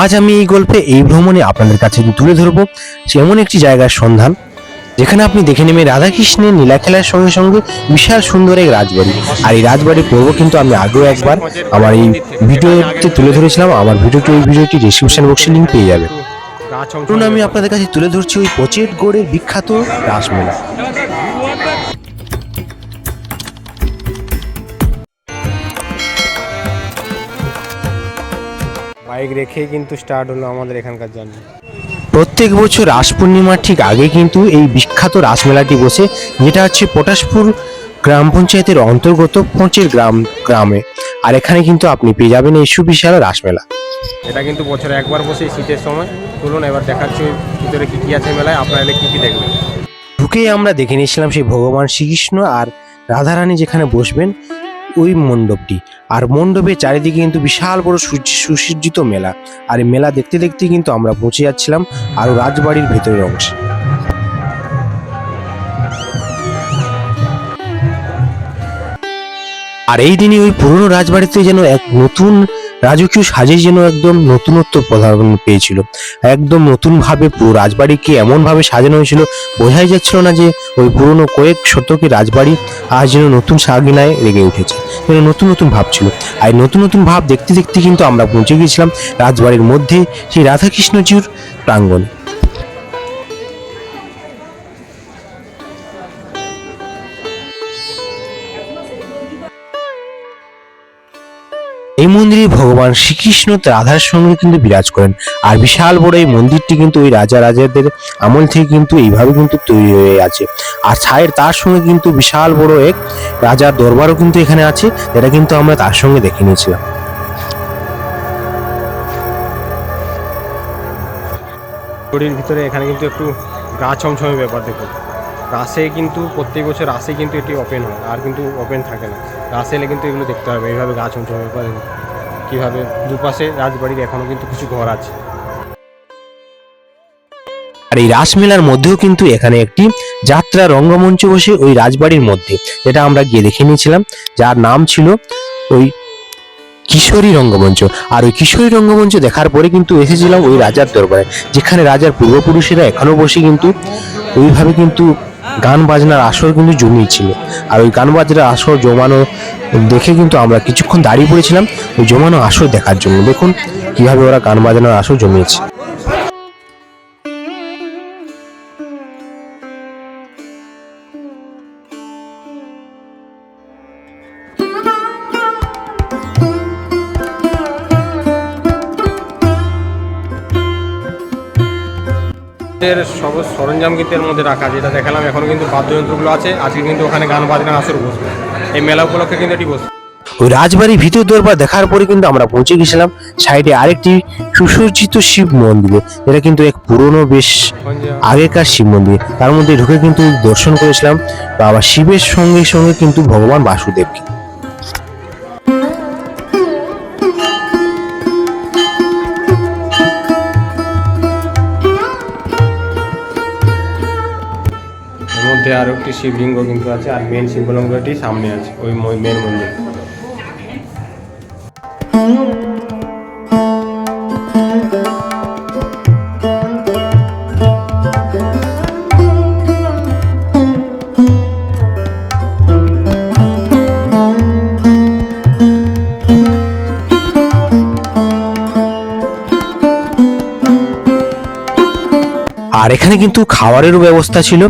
আজ আমি এই গল্পে এই ভ্রমণে আপনাদের কাছে তুলে ধরবো এমন একটি জায়গার সন্ধান, যেখানে আপনি দেখে নেবেন রাধাকৃষ্ণের নীলা খেলার সঙ্গে সঙ্গে বিশাল সুন্দর এক রাজবাড়ি। আর এই রাজবাড়ি পর্ব কিন্তু আমি আগেও একবার। আমার এই ভিডিওতে তুলে ধরেছিলাম, আমার ভিডিওটি ওই ভিডিওটি ডিসক্রিপশন বক্সে লিঙ্ক পেয়ে যাবে আমি আপনাদের কাছে তুলে ধরছি ওই পচেট গোড়ের বিখ্যাত রাসমেলা। বাইক রেখেই কিন্তু স্টার্ট হলো আমাদের এখানকার জার্নি প্রত্যেক বছর রাস পূর্ণিমার ঠিক আগে কিন্তু এই বিখ্যাত রাসমেলাটি বসে যেটা হচ্ছে পটাশপুর গ্রাম পঞ্চায়েতের অন্তর্গত পঞ্চের গ্রাম গ্রামে। আর এখানে কিন্তু আপনি পেয়ে যাবেন এই সুবিশাল রাসমেলা এটা কিন্তু বছরে একবার বসে শীতের সময়। চলুন এবার দেখাচ্ছি ভিতরে কি কি আছে মেলায় আপনারা এলে কি কি দেখবেন। ঢুকেই আমরা দেখে নিয়েছিলাম সেই ভগবান শ্রীকৃষ্ণ আর রাধারানী যেখানে বসবেন ওই মণ্ডপটি। আর মণ্ডপের চারিদিকে কিন্তু বিশাল বড় সুজি সুসজ্জিত মেলা। আর এই মেলা দেখতে দেখতে কিন্তু আমরা পৌঁছে যাচ্ছিলাম আরও রাজবাড়ির ভেতরের অংশে। আর এই দিনই ওই পুরনো রাজবাড়িতে যেন এক নতুন রাজকীয় সাজে যেন একদম নতুনত্ব প্রধান পেয়েছিল। একদম নতুনভাবে পুরো রাজবাড়িকে এমনভাবে সাজানো হয়েছিল, বোঝাই যাচ্ছিল না যে ওই পুরনো কয়েক শতকের রাজবাড়ি আজ যেন নতুন সাগিনায় রেগে উঠেছে। যেন নতুন নতুন ভাব ছিল। আর নতুন নতুন ভাব দেখতে দেখতে কিন্তু আমরা পৌঁছে গিয়েছিলাম রাজবাড়ির মধ্যে সেই রাধাকৃষ্ণজির প্রাঙ্গণে। এই মন্দিরে ভগবান শ্রীকৃষ্ণ রাধার সঙ্গে কিন্তু বিরাজ করেন। আর বিশাল বড় এই মন্দিরটি কিন্তু ওই রাজা রাজাদের আমল থেকে কিন্তু এইভাবে কিন্তু তৈরি হয়ে আছে। আর ছায়ের তার সঙ্গে কিন্তু বিশাল বড় এক রাজার দরবারও কিন্তু এখানে আছে, যেটা কিন্তু আমরা তার সঙ্গে দেখে নিয়েছিলাম। ভিতরে এখানে কিন্তু একটু গা ছমছমে ব্যাপার দেখুন রাসে কিন্তু প্রত্যেক বছর রাসে কিন্তু এটি ওপেন হয়, আর কিন্তু ওপেন থাকে না। রাসে এলে কিন্তু এগুলো দেখতে হবে, এইভাবে গাছ ছমছমে ব্যাপার দেখুন কীভাবে দুপাশে রাজবাড়ির এখনও কিন্তু কিছু ঘর আছে। আর এই রাসমেলার মধ্যেও কিন্তু এখানে একটি যাত্রা রঙ্গমঞ্চ বসে ওই রাজবাড়ির মধ্যে, যেটা আমরা গিয়ে দেখে নিয়েছিলাম, যার নাম ছিল ওই কিশোরী রঙ্গমঞ্চ। আর ওই কিশোরী রঙ্গমঞ্চ দেখার পরে কিন্তু এসেছিলাম ওই রাজার দরবারে, যেখানে রাজার পূর্বপুরুষেরা এখনও বসে কিন্তু ওইভাবে কিন্তু গান বাজনার আসর কিন্তু জমিয়েছিল। আর ওই গান বাজনার আসর জমানো দেখে কিন্তু আমরা কিছুক্ষণ দাঁড়িয়ে পড়েছিলাম, ওই জমানো আসর দেখার জন্য। দেখুন কীভাবে ওরা গান বাজনার আসর জমিয়েছে। এর সব সরঞ্জাম কিন্তু এর মধ্যে রাখা, যেটা দেখালাম এখনও কিন্তু বাদ্যযন্ত্রগুলো আছে। আজকে কিন্তু ওখানে গান বাজনার আসর বসবে। এই মেলা উপলক্ষে কিন্তু এটি বসবে। ওই রাজবাড়ির ভিতর দরবার দেখার পরে কিন্তু আমরা পৌঁছে গেছিলাম সাইডে আরেকটি সুসজ্জিত শিব মন্দিরে, যেটা কিন্তু এক পুরনো বেশ আগেকার শিব মন্দির। তার মধ্যে ঢুকে কিন্তু দর্শন করেছিলাম, বাবা শিবের সঙ্গে সঙ্গে কিন্তু ভগবান বাসুদেবকে। মধ্যে আরও একটি শিবলিঙ্গ কিন্তু আছে আর মেন শিবলিঙ্গটি সামনে আছে ওই মেন মন্দির। এখানে কিন্তু খাবারেরও ব্যবস্থা ছিল।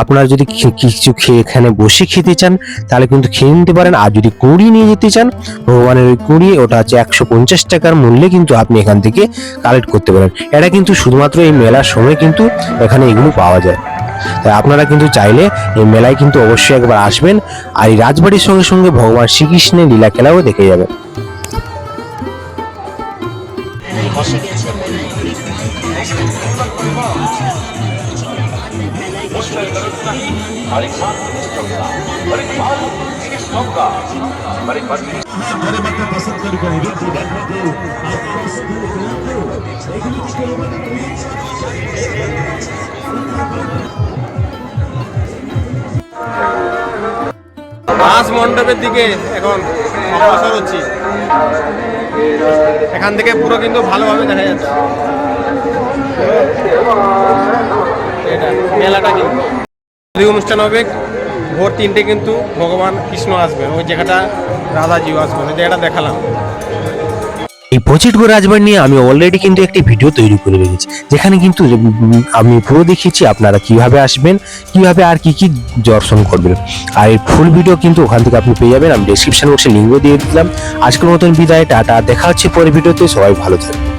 আপনারা যদি কিছু খেয়ে এখানে বসে খেতে চান, তাহলে কিন্তু খেয়ে নিতে পারেন। আর যদি কুড়ি নিয়ে যেতে চান ভগবানের ওই কুড়ি, ওটা হচ্ছে একশো পঞ্চাশ টাকার মূল্যে কিন্তু আপনি এখান থেকে কালেক্ট করতে পারেন। এটা কিন্তু শুধুমাত্র এই মেলার সময় কিন্তু এখানে এগুলো পাওয়া যায়। তাই আপনারা কিন্তু চাইলে এই মেলায় কিন্তু অবশ্যই একবার আসবেন। আর এই রাজবাড়ির সঙ্গে সঙ্গে ভগবান শ্রীকৃষ্ণের লীলা খেলাও দেখে যাবেন। রাস মণ্ডপের দিকে এখন অগ্রসর হচ্ছি। এখান থেকে পুরো কিন্তু ভালোভাবে দেখা যাচ্ছে। এটা মেলাটা কিন্তু। এই অনুষ্ঠান হবে। ভোর তিনটে কিন্তু ভগবান কৃষ্ণ আসবেন। ওই জায়গাটা রাধাজিও আসবেন। ওই জায়গাটা দেখালাম। এই পচিটগড় রাজবাড়ি নিয়ে আমি অলরেডি কিন্তু একটি ভিডিও তৈরি করে রেখেছি। যেখানে কিন্তু আমি পুরো দেখিয়েছি, আপনারা কীভাবে আসবেন, কীভাবে আর কি কি দর্শন করবেন। আর এই ফুল ভিডিও কিন্তু ওখান থেকে আপনি পেয়ে যাবেন। আমি ডেসক্রিপশন বক্সে লিঙ্ক দিয়ে দিলাম। আজকের মতন বিদায়, টাটা। দেখা হচ্ছে পরের ভিডিওতে সবাই ভালো থাকবেন।